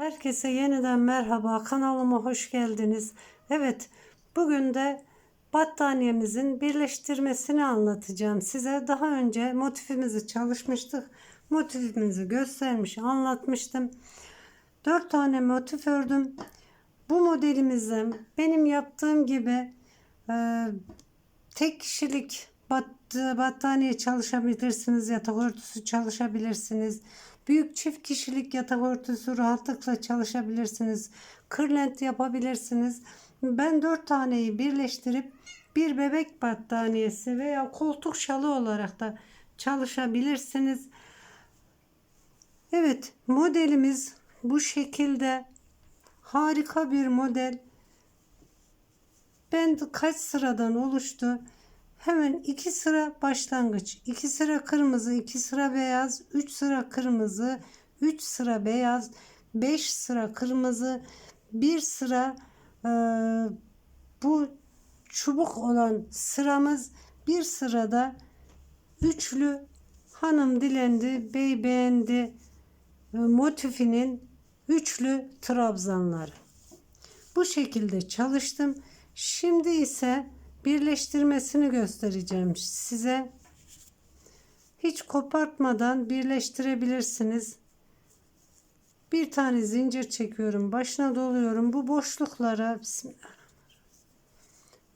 Herkese yeniden merhaba. Kanalıma hoş geldiniz. Evet, bugün de battaniyemizin birleştirmesini anlatacağım size. Daha önce motifimizi çalışmıştık. Motifimizi göstermiş, anlatmıştım. 4 tane motif ördüm. Bu modelimizde benim yaptığım gibi e, tek kişilik bat, battaniye çalışabilirsiniz, yatak örtüsü çalışabilirsiniz. Büyük çift kişilik yatak örtüsü rahatlıkla çalışabilirsiniz. Kırlent yapabilirsiniz. Ben dört taneyi birleştirip bir bebek battaniyesi veya koltuk şalı olarak da çalışabilirsiniz. Evet modelimiz bu şekilde harika bir model. Ben kaç sıradan oluştu? Hemen iki sıra başlangıç, iki sıra kırmızı, iki sıra beyaz, üç sıra kırmızı, üç sıra beyaz, beş sıra kırmızı, bir sıra e, bu çubuk olan sıramız, bir sırada üçlü hanım dilendi, bey beğendi e, motifinin üçlü trabzanları. Bu şekilde çalıştım. Şimdi ise birleştirmesini göstereceğim size. Hiç kopartmadan birleştirebilirsiniz. Bir tane zincir çekiyorum. Başına doluyorum. Bu boşluklara.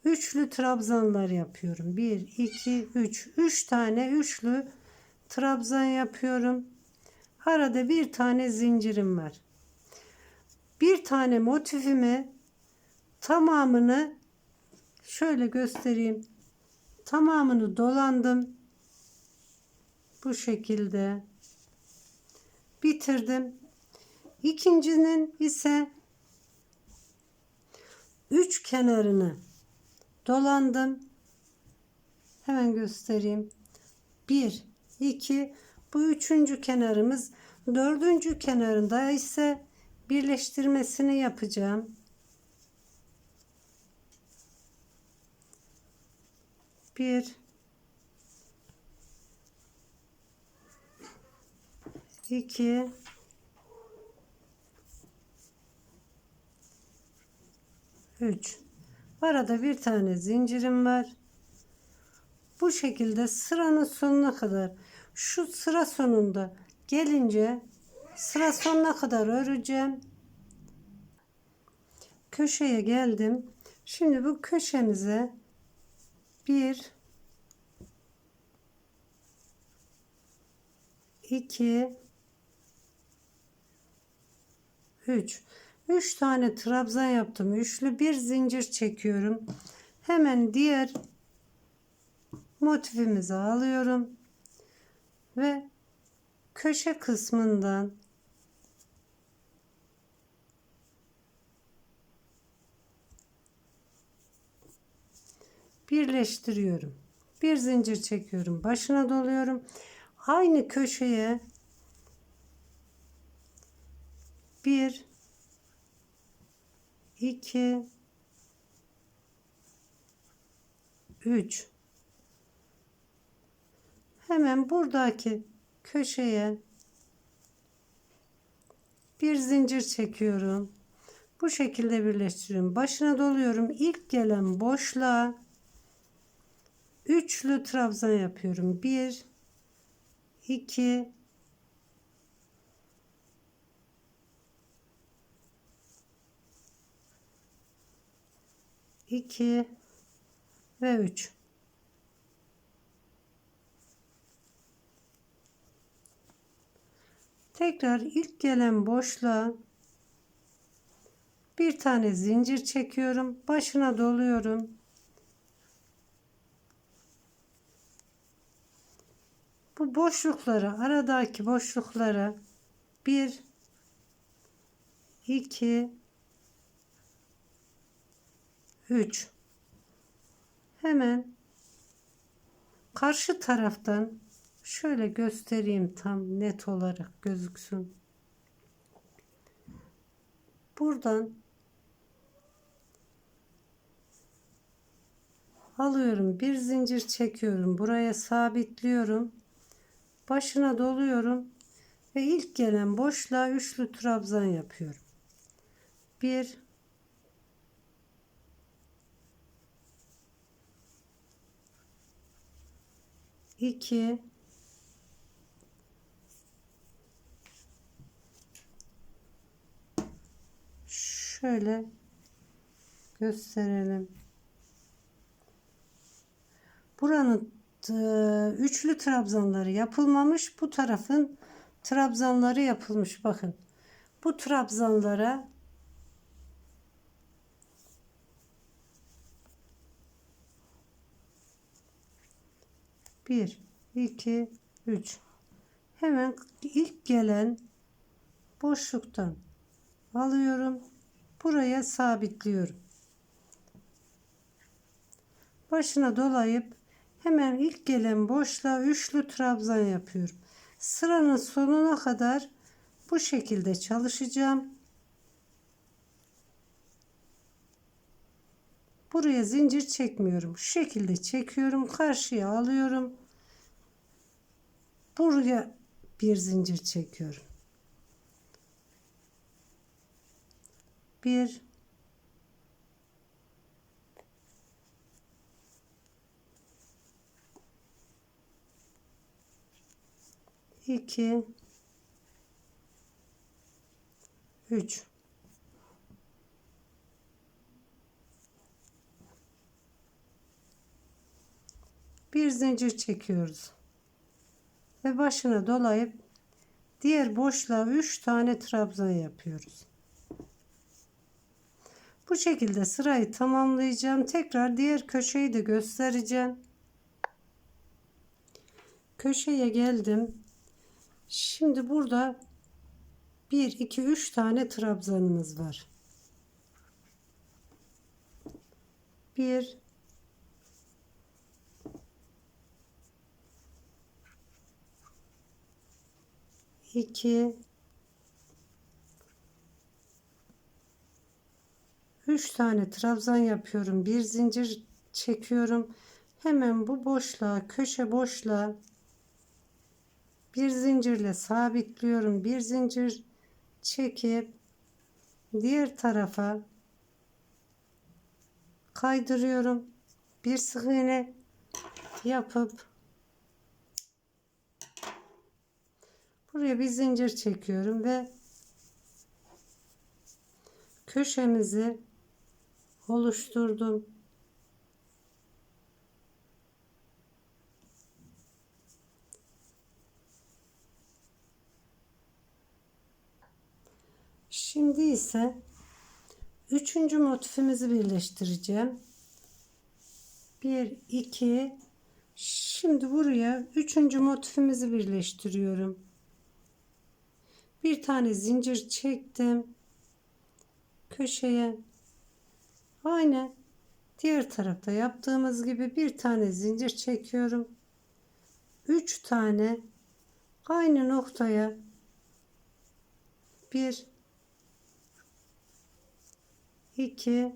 Üçlü trabzanlar yapıyorum. 1 2 3. 3 tane üçlü trabzan yapıyorum. Arada bir tane zincirim var. Bir tane motifimi tamamını şöyle göstereyim. Tamamını dolandım. Bu şekilde bitirdim. İkincinin ise üç kenarını dolandım. Hemen göstereyim. Bir, iki, bu üçüncü kenarımız. Dördüncü kenarında ise birleştirmesini yapacağım. Bir. İki. Üç. Arada bir tane zincirim var. Bu şekilde sıranın sonuna kadar. Şu sıra sonunda gelince sıra sonuna kadar öreceğim. Köşeye geldim. Şimdi bu köşemize bir. İki. Üç. Üç tane trabzan yaptım. Üçlü bir zincir çekiyorum. Hemen diğer motifimizi alıyorum. Ve köşe kısmından birleştiriyorum. Bir zincir çekiyorum. Başına doluyorum. Aynı köşeye bir iki üç hemen buradaki köşeye bir zincir çekiyorum. Bu şekilde birleştiriyorum. Başına doluyorum. İlk gelen boşluğa üçlü trabzan yapıyorum. 1 2 2 ve 3 Tekrar ilk gelen boşluğa bir tane zincir çekiyorum. Başına doluyorum. Bu boşluklara aradaki boşluklara bir iki üç hemen karşı taraftan şöyle göstereyim tam net olarak gözüksün. Buradan alıyorum bir zincir çekiyorum buraya sabitliyorum başına doluyorum Ve ilk gelen boşluğa üçlü trabzan yapıyorum. Bir, iki, şöyle gösterelim. Buranın üçlü trabzanları yapılmamış. Bu tarafın trabzanları yapılmış. Bakın. Bu trabzanlara bir, iki, üç. Hemen ilk gelen boşluktan alıyorum. Buraya sabitliyorum. Başına dolayıp hemen ilk gelen boşluğa üçlü trabzan yapıyorum. Sıranın sonuna kadar bu şekilde çalışacağım. Buraya zincir çekmiyorum. Şu şekilde çekiyorum. Karşıya alıyorum. Buraya bir zincir çekiyorum. Bir iki üç bir zincir çekiyoruz ve başına dolayıp diğer boşluğa 3 tane trabzan yapıyoruz. Bu şekilde sırayı tamamlayacağım. Tekrar diğer köşeyi de göstereceğim. Köşeye geldim. Şimdi burada 1 2 3 tane trabzanımız var. 1 2 3 tane trabzan yapıyorum. Bir zincir çekiyorum. Hemen bu boşluğa, köşe boşluğa bir zincirle sabitliyorum. Bir zincir çekip diğer tarafa kaydırıyorum. Bir sık iğne yapıp buraya bir zincir çekiyorum ve köşemizi oluşturdum. Şimdi ise üçüncü motifimizi birleştireceğim. Bir, iki. Şimdi buraya üçüncü motifimizi birleştiriyorum. Bir tane zincir çektim. Köşeye aynı diğer tarafta yaptığımız gibi bir tane zincir çekiyorum. Üç tane aynı noktaya bir 2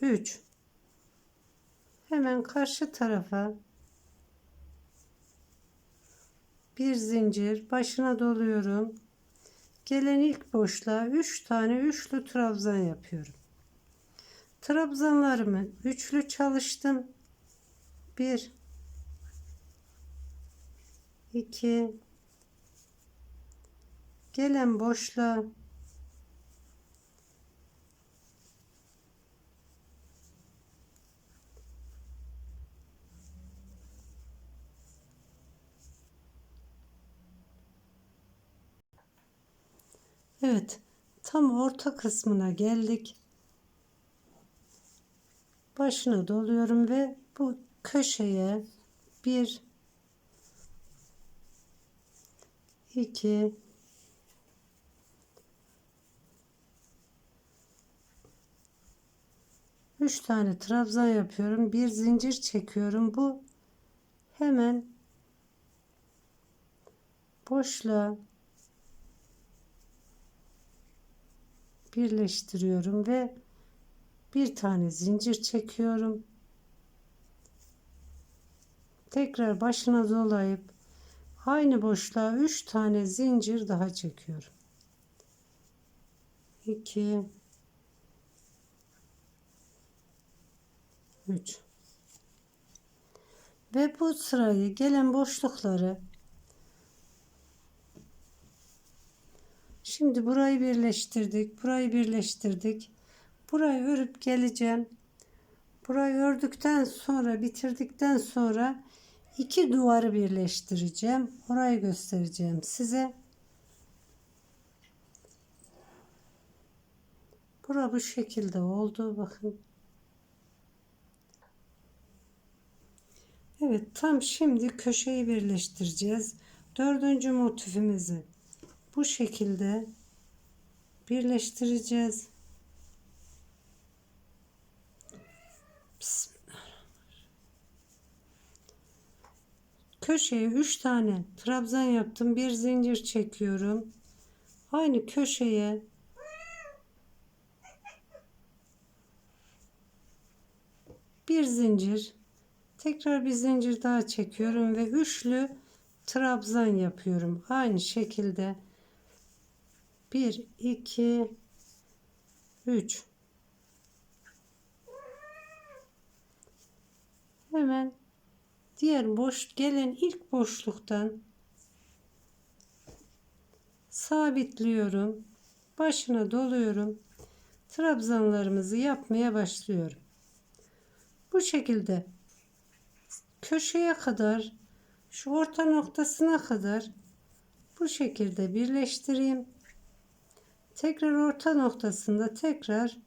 3 hemen karşı tarafa. Bir zincir. Başına doluyorum. Gelen ilk boşluğa 3 tane üçlü trabzan yapıyorum. Trabzanlarımı üçlü çalıştım. 1 2 gelen boşluğa Evet, tam orta kısmına geldik. Başına doluyorum ve bu köşeye bir iki üç tane trabzan yapıyorum. Bir zincir çekiyorum. Bu hemen boşluğa birleştiriyorum ve bir tane zincir çekiyorum. Tekrar başına dolayıp Aynı boşluğa 3 tane zincir daha çekiyorum. 2 3 ve bu sırayı gelen boşlukları şimdi burayı birleştirdik burayı birleştirdik. Burayı örüp geleceğim. Burayı ördükten sonra bitirdikten sonra iki duvarı birleştireceğim. Orayı göstereceğim size. Bura bu şekilde oldu bakın. Evet tam şimdi köşeyi birleştireceğiz. Dördüncü motifimizi bu şekilde birleştireceğiz. Köşeye 3 tane trabzan yaptım. Bir zincir çekiyorum. Aynı köşeye bir zincir Tekrar bir zincir daha çekiyorum ve üçlü trabzan yapıyorum. Aynı şekilde 1 2 3 Hemen diğer boş gelen ilk boşluktan sabitliyorum. Başına doluyorum. Trabzanlarımızı yapmaya başlıyorum. Bu şekilde köşeye kadar şu orta noktasına kadar bu şekilde birleştireyim. Tekrar orta noktasında tekrar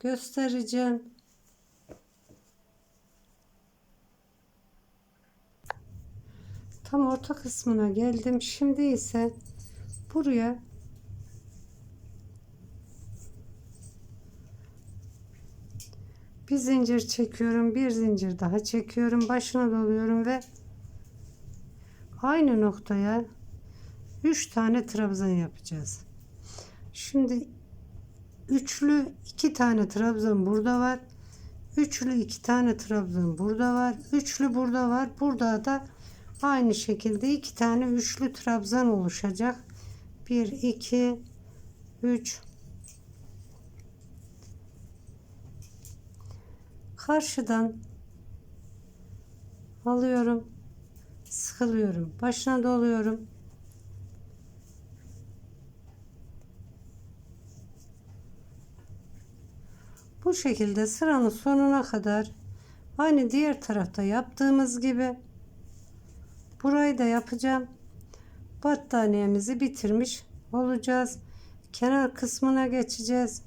göstereceğim. Tam orta kısmına geldim. Şimdi ise buraya bir zincir çekiyorum bir zincir daha çekiyorum başına doluyorum ve aynı noktaya 3 tane trabzan yapacağız şimdi üçlü iki tane trabzan burada var. Üçlü iki tane trabzan burada var. Üçlü burada var. Burada da aynı şekilde iki tane üçlü trabzan oluşacak. 1 2 3 karşıdan alıyorum sıkılıyorum. Başına doluyorum bu şekilde sıranın sonuna kadar aynı diğer tarafta yaptığımız gibi burayı da yapacağım. Battaniyemizi bitirmiş olacağız. Kenar kısmına geçeceğiz.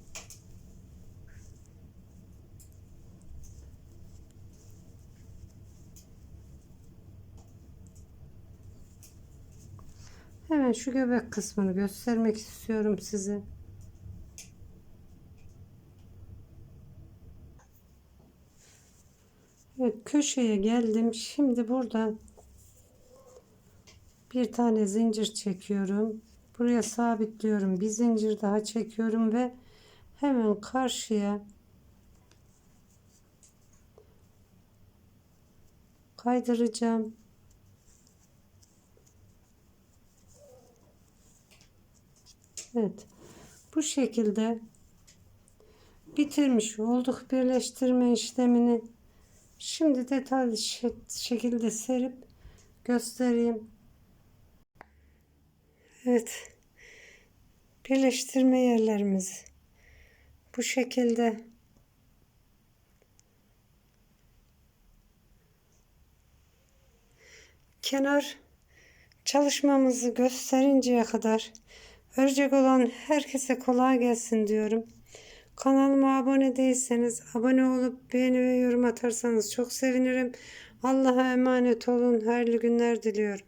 Hemen şu göbek kısmını göstermek istiyorum size. Evet köşeye geldim. Şimdi buradan bir tane zincir çekiyorum. Buraya sabitliyorum. Bir zincir daha çekiyorum ve hemen karşıya kaydıracağım. Evet. Bu şekilde bitirmiş olduk birleştirme işlemini. Şimdi detaylı şekilde serip göstereyim. Evet. Birleştirme yerlerimiz bu şekilde. Kenar çalışmamızı gösterinceye kadar Örecek olan herkese kolay gelsin diyorum. Kanalıma abone değilseniz abone olup beğeni ve yorum atarsanız çok sevinirim. Allah'a emanet olun. Hayırlı günler diliyorum.